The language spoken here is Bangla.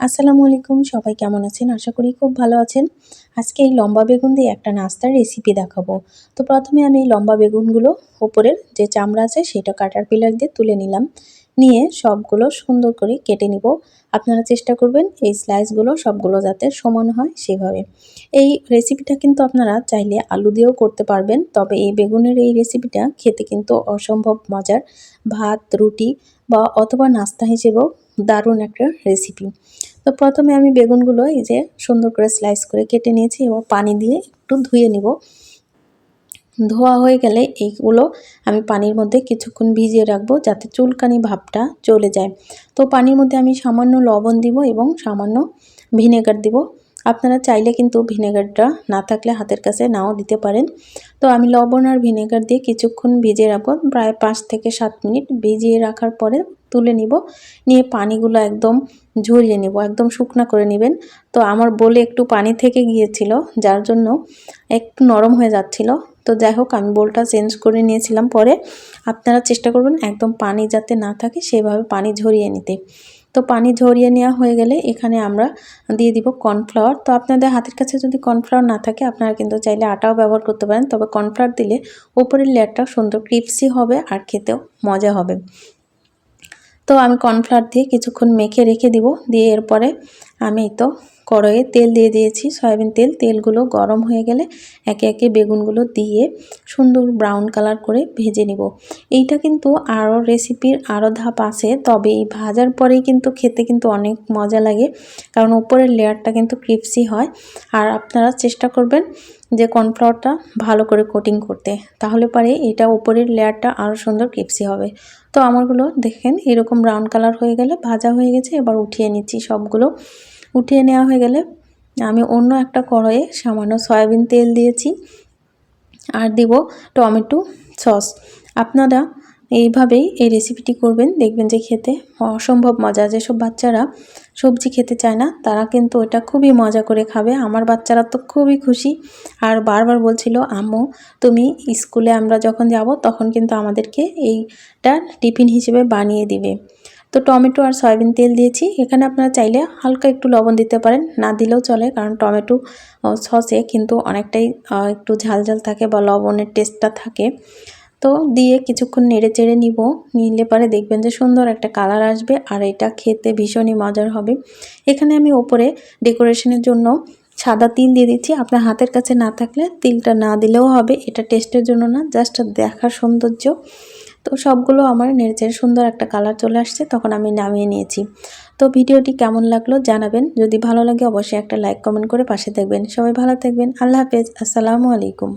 আসসালামু আলাইকুম, সবাই কেমন আছেন? আশা করি খুব ভালো আছেন। আজকে এই লম্বা বেগুন দিয়ে একটা নাস্তার রেসিপি দেখাবো। তো প্রথমে আমি এই লম্বা বেগুনগুলো ওপরের যে চামড়া আছে, সেটা কাটার পিলার দিয়ে তুলে নিলাম। নিয়ে সবগুলো সুন্দর করে কেটে নিব। আপনারা চেষ্টা করবেন এই স্লাইসগুলো সবগুলো যাতে সমান হয় সেভাবে। এই রেসিপিটা কিন্তু আপনারা চাইলে আলু দিয়েও করতে পারবেন, তবে এই বেগুনের এই রেসিপিটা খেতে কিন্তু অসম্ভব মজার। ভাত, রুটি বা অথবা নাস্তা হিসেবেও দারুণ একটা রেসিপি তো প্রথমে আমি বেগুনগুলো এই যে সুন্দর করে স্লাইস করে কেটে নিয়েছি এবং পানি দিয়ে একটু ধুয়ে নিব। ধোয়া হয়ে গেলে এইগুলো আমি পানির মধ্যে কিছুক্ষণ ভিজিয়ে রাখব যাতে চুলকানি ভাবটা চলে যায়। তো পানির মধ্যে আমি সামান্য লবণ দিব এবং সামান্য ভিনেগার দিব। আপনারা চাইলে কিন্তু ভিনেগারটা না থাকলে হাতের কাছে নাও দিতে পারেন। তো আমি লবণ আর ভিনেগার দিয়ে কিছুক্ষণ ভিজিয়ে রাখব। প্রায় পাঁচ থেকে সাত মিনিট ভিজিয়ে রাখার পরে তুলে নিব। নিয়ে পানিগুলো একদম ঝরিয়ে নেব, একদম শুকনা করে নেবেন। তো আমার বলে একটু পানি থেকে গিয়েছিল, যার জন্য একটু নরম হয়ে যাচ্ছিল। তো যাই হোক, আমি বোলটা চেঞ্জ করে নিয়েছিলাম পরে। আপনারা চেষ্টা করবেন একদম পানি যাতে না থাকে, সেভাবে পানি ঝরিয়ে নিতে। তো পানি ঝরিয়ে নেওয়া হয়ে গেলে এখানে আমরা দিয়ে দিব কর্নফ্লাওয়ার। তো আপনাদের হাতের কাছে যদি কর্নফ্লাওয়ার না থাকে, আপনারা কিন্তু চাইলে আটাও ব্যবহার করতে পারেন। তবে কর্নফ্লাওয়ার দিলে ওপরের লেয়ারটা সুন্দর ক্রিপসি হবে আর খেতেও মজা হবে। তো আমি কর্নফ্লাওয়ার দিয়ে কিছুক্ষণ মেখে রেখে দিব দিয়ে এরপরে আমি তো কড়াইয়ে তেল দিয়ে দিয়েছি। সয়াবিন তেল, তেলগুলো গরম হয়ে গেলে একে একে বেগুনগুলো দিয়ে সুন্দর ব্রাউন কালার করে ভেজে নিব। এইটা কিন্তু আরও রেসিপির আরও ধাপ আছে, তবে এই ভাজার পরেই কিন্তু খেতে কিন্তু অনেক মজা লাগে, কারণ উপরের লেয়ারটা কিন্তু ক্রিপসি হয়। আর আপনারা চেষ্টা করবেন যে কর্নফ্লাওয়ারটা ভালো করে কোটিং করতে, তাহলে পরে এটা উপরের লেয়ারটা আরও সুন্দর ক্রিপসি হবে। তো আমারগুলো দেখেন এরকম ব্রাউন কালার হয়ে গেলে ভাজা হয়ে গেছে, এবার উঠিয়ে নিচ্ছি সবগুলো। উঠিয়ে নেওয়া হয়ে গেলে আমি অন্য একটা কড়াইয়ে সামান্য সয়াবিন তেল দিয়েছি আর দিব টমেটো সস। আপনারা এইভাবেই এই রেসিপিটি করবেন, দেখবেন যে খেতে অসম্ভব মজা। যেসব বাচ্চারা সবজি খেতে চায় না, তারা কিন্তু এটা খুবই মজা করে খাবে। আমার বাচ্চারা তো খুবই খুশি। আর বারবার বলছিল, আম্মু, তুমি স্কুলে আমরা যখন যাব, তখন কিন্তু আমাদেরকে এইটা টিফিন হিসেবে বানিয়ে দিবে। তো টমেটো আর সয়াবিন তেল দিয়েছি। এখানে আপনারা চাইলে হালকা একটু লবণ দিতে পারেন। না দিলেও চলে, কারণ টমেটো সসে কিন্তু অনেকটাই একটু ঝাল ঝাল থাকে বা লবণের টেস্টটা থাকে। তো দিয়ে কিছুক্ষণ নেড়ে চেড়ে নিব। নিলে পরে দেখবেন যে সুন্দর একটা কালার আসবে আর এটা খেতে ভীষণই মজার হবে। এখানে আমি ওপরে ডেকোরেশনের জন্য সাদা তিল দিয়ে দিচ্ছি। আপনার হাতের কাছে না থাকলে তিলটা না দিলেও হবে। এটা টেস্টের জন্য না জাস্ট দেখার সৌন্দর্য। তো সবগুলো আমার নেড়েচেড়ে সুন্দর একটা কালার চলে আসছে, তখন আমি নামিয়ে নিয়েছি। তো ভিডিওটি কেমন লাগল জানাবেন, যদি ভালো লাগে অবশ্যই একটা লাইক কমেন্ট করে পাশে থাকবেন। সবাই ভালো থাকবেন, আল্লাহ হাফেজ, আসসালামু আলাইকুম।